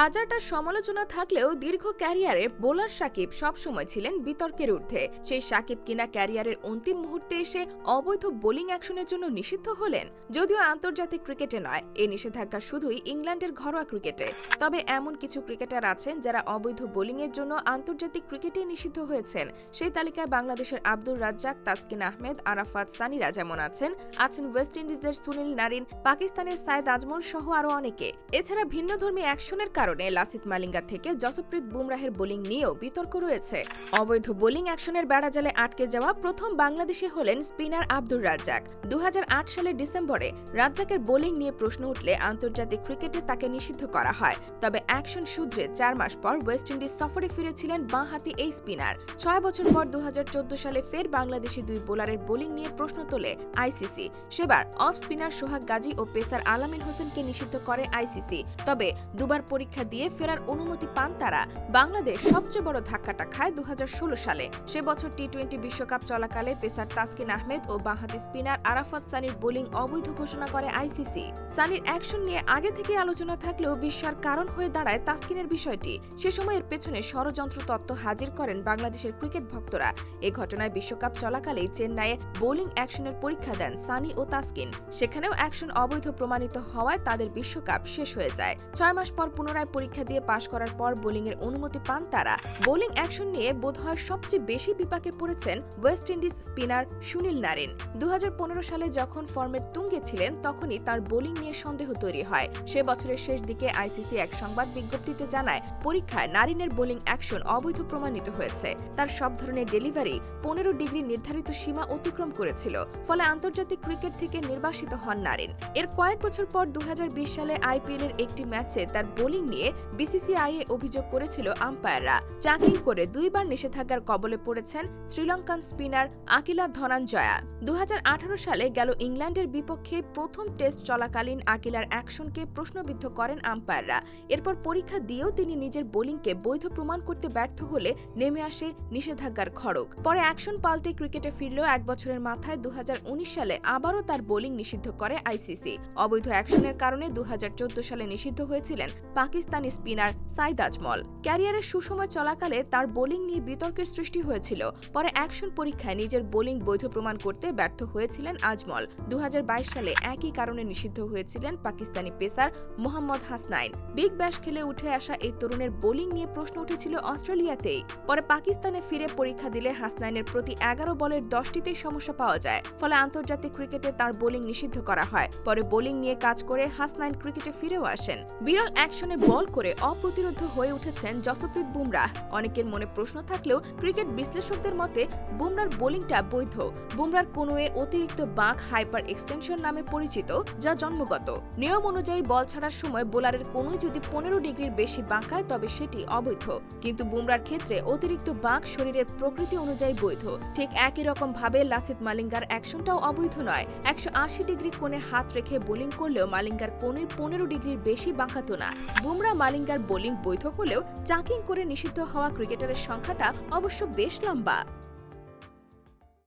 হাজারটা সমালোচনা থাকলেও দীর্ঘ ক্যারিয়ারে বোলার সাকিব সবসময় ছিলেন বিতর্কের ঊর্ধ্বে। সেই সাকিব কিনা ক্যারিয়ারের অন্তিম মুহূর্তে এসে অবৈধ বোলিং অ্যাকশনের জন্য নিষিদ্ধ হলেন, যদিও আন্তর্জাতিক ক্রিকেটে নয়। এ নিষেধাজ্ঞা শুধুই ইংল্যান্ডের ঘরোয়া ক্রিকেটে। তবে এমন কিছু ক্রিকেটার আছেন যারা অবৈধ বোলিংয়ের জন্য আন্তর্জাতিক ক্রিকেটে নিষিদ্ধ হয়েছেন। সেই তালিকায় বাংলাদেশের আব্দুর রাজ্জাক, তাসকিন আহমেদ, আরাফাত সানিরা যেমন আছেন আছেন ওয়েস্ট ইন্ডিজের সুনীল নারিন, পাকিস্তানের সায়েদ আজমল সহ আরও অনেকে। এছাড়া ভিন্নধর্মী অ্যাকশনের কারণে লাসিত মালিঙ্গা থেকে জসপ্রীত বুমরাহের বোলিং নিয়েও বিতর্ক রয়েছে। অবৈধ বোলিং অ্যাকশনের বেড়াজালে আটকে যাওয়া প্রথম বাংলাদেশি হলেন স্পিনার আব্দুর রাজ্জাক। দু সালের ডিসেম্বরে রাজ্জাকের বোলিং নিয়ে প্রশ্ন উঠলে আন্তর্জাতিক ক্রিকেটে তাকে নিষিদ্ধ করা হয়। তবে অ্যাকশন সূত্রে চার মাস পর ওয়েস্ট ইন্ডিজ সফরে ফিরেছিলেন বাঁহাতি এই স্পিনার। ছয় বছর পর দু হাজার চোদ্দ সালে ফের বাংলাদেশি দুই বোলারের বোলিং নিয়ে প্রশ্ন তোলে আইসিসি। সেবার অফ স্পিনার সোহাগ গাজী ও পেসার আলামিন হোসেনকে নিষিদ্ধ করে আইসিসি। তবে দুবার পরীক্ষা দিয়ে ফেরার অনুমতি পান তারা। বাংলাদেশ সবচেয়ে বড় ধাক্কাটা খায় দু সালে। সে বছর টি টোয়েন্টি বিশ্বকাপ চলাকালে পেসার তাসকিন আহমেদ ও বাঁহাতি স্পিনার আরাফাত সানির বোলিং অবৈধ ঘোষণা করে আইসিসি সানির অ্যাকশন নিয়ে আগে থেকে আলোচনা থাকলেও বিস্ময়ের কারণ হয়ে দাঁড়ায় তাসকিনের বিষয়টি। সে সময়ের পেছনে ষড়যন্ত্র তত্ত্ব হাজির করেন বাংলাদেশের ক্রিকেট ভক্তরা। এ ঘটনায় বিশ্বকাপ চলাকালেই চেন্নাইয়ে বোলিং অ্যাকশনের পরীক্ষা দেন সানি ও তাসকিন। সেখানেও অ্যাকশন অবৈধ প্রমাণিত হওয়ায় তাদের বিশ্বকাপ শেষ হয়ে যায়। ছয় মাস পর পুনরায় পরীক্ষা দিয়ে পাশ করার পর বোলিংয়ের অনুমতি পান তারা। বোলিং অ্যাকশন নিয়ে বোধহয় সবচেয়ে বেশি বিপাকে পড়েছেন West Indies spinner Sunil Narine. দু সালে যখন ফর্মের তুঙ্গে ছিলেন, তখনই তার বোলিং নিয়ে সন্দেহ তৈরি হয়। সে বছরের শেষ দিকে আইসিসি এক সংবাদ বিজ্ঞপ্তিতে জানায়, পরীক্ষায় নারিনের বোলিং অ্যাকশন অবৈধ প্রমাণিত হয়েছে। তার সব ধরনের ডেলিভারি পনেরো ডিগ্রি নির্ধারিত সীমা অতিক্রম করেছিল, ফলে আন্তর্জাতিক ক্রিকেট থেকে নির্বাসিত হন নারিন। এর কয়েক বছর পর দু হাজার বিশ সালে আইপিএল এর একটি ম্যাচে তার বোলিং নিয়ে বিসিসিআই এ অভিযোগ করেছিল আম্পায়াররা। চাকিং করে দুইবার নিষেধাজ্ঞার কবলে পড়েছেন শ্রীলঙ্কান স্পিনার আকিলা ধনাঞ্জয়া। দু সালে গেল ইংল্যান্ডের বিপক্ষে প্রথম টেস্ট চলাকালীন আকিলার অ্যাকশনকে প্রশ্নবিদ্ধ করেন আম্পায়াররা। এরপর পরীক্ষা দিয়েও তিনি নিজের বোলিংকে বৈধ প্রমাণ করতে ব্যর্থ হলে নেমে আসে নিষেধাজ্ঞার খড়গ। পরে অ্যাকশন পাল্টে ক্রিকেটে ফিরলেও এক বছরের মাথায় দু হাজার উনিশ সালে আবারও তার বোলিং নিষিদ্ধ করে আইসিসি। অবৈধ অ্যাকশনের কারণে দু হাজার চোদ্দ সালে নিষিদ্ধ হয়েছিলেন পাকিস্তানি স্পিনার সাইদ আজমল। ক্যারিয়ারের সুসময় চলাকালে তার বোলিং নিয়ে বিতর্কের সৃষ্টি হয়েছিল। পরে অ্যাকশন পরীক্ষায় নিজের বোলিং বৈধ প্রমাণ করতে ব্যর্থ হয়েছিলেন আজমল। দু সালে একই কারণে নিষিদ্ধ হয়েছিলেন Pakistani pacer Mohammad Hasnain. Big Bash খেলে উঠে আসা এই তরুণের বোলিং নিয়ে প্রশ্ন উঠেছিল অস্ট্রেলিয়াতেই। পরে পাকিস্তানে ফিরে পরীক্ষা দিলে হাসনাইনের প্রতি এগারো বলের দশটিতেই সমস্যা পাওয়া যায়। ফলে আন্তর্জাতিক ক্রিকেটে তার বোলিং নিষিদ্ধ করা হয়। পরে বোলিং নিয়ে কাজ করে হাসনাইন ক্রিকেটে ফিরেও আসেন। বিরল অ্যাকশনে বল করে অপ্রতিরোধ হয়ে উঠেছেন জসপ্রীত বুমরাহ অনেকের মনে প্রশ্ন থাকলেও ক্রিকেট বিশ্লেষকদের মতে বুমরার বোলিংটা বৈধ। বুমরার কোনোয়ে অতিরিক্ত বাঁক হাইপার এক্সটেনশন নামে পরিচিত, যা জন্মগত। নিয়ম অনুযায়ী বল ছাড়ার সময় বোলারের কোনো যদি পনেরো ডিগ্রির বেশি বাঁকায় তবে সেটি অবৈধ। কিন্তু বুমরার ক্ষেত্রে অতিরিক্ত বাঁক শরীরের প্রকৃতি অনুযায়ী বৈধ। ঠিক একই রকম ভাবে লাসিত মালিঙ্গার অ্যাকশনটাও অবৈধ নয়। একশো ডিগ্রি কোণে হাত রেখে বোলিং করলেও মালিঙ্গার কোনোই পনেরো ডিগ্রির বেশি বাঁকাতো না। বুমরা মালিঙ্গার বোলিং বৈধ হলেও চাকিং করে নিষিদ্ধ হওয়া ক্রিকেটারের সংখ্যাটা অবশ্য বেশ লম্বা।